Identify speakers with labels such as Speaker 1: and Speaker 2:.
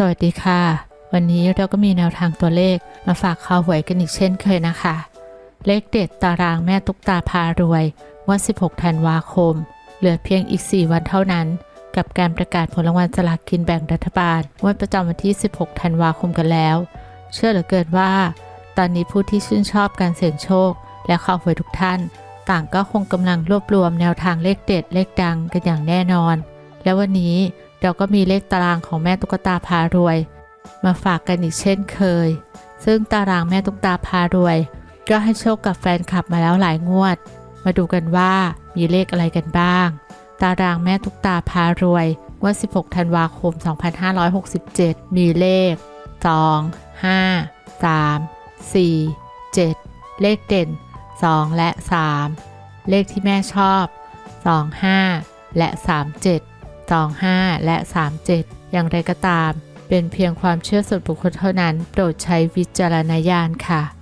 Speaker 1: สวัสดีค่ะ วันนี้เราก็มีแนวทางตัวเลขมาฝากข่าวหวยกันอีกเช่นเคยนะคะ เลขเด็ดตารางแม่ตุ๊กตาพารวยวัน 16 ธันวาคม เหลือเพียงอีก 4 วันเท่านั้น กับการประกาศผลรางวัลสลากกินแบ่งรัฐบาลวันประจำวันที่ 16 ธันวาคมกันแล้ว เชื่อเหลือเกินว่า ตอนนี้ผู้ที่ชื่นชอบการเสี่ยงโชค และข่าวหวยทุกท่าน ต่างก็คงกำลังรวบรวมแนวทางเลขเด็ดเลขดังกันอย่างแน่นอน และวันนี้ เราก็มีเลขตารางของแม่ตุ๊กตาพารวย มาฝากกันอีกเช่นเคย ซึ่งตารางแม่ตุ๊กตาพารวย ก็ให้โชคกับแฟนคลับมาแล้วหลายงวด มาดูกันว่ามีเลขอะไรกันบ้าง ตารางแม่ตุ๊กตาพารวยงวด16 ธันวาคม 2567 มีเลข 2 5 3 4 7 เลขเด่น 2 และ 3 เลขที่แม่ชอบ 2 5 และ 37 25และ 37 อย่างไรก็ตาม เป็นเพียงความเชื่อส่วนบุคคลเท่านั้น โปรดใช้วิจารณญาณค่ะ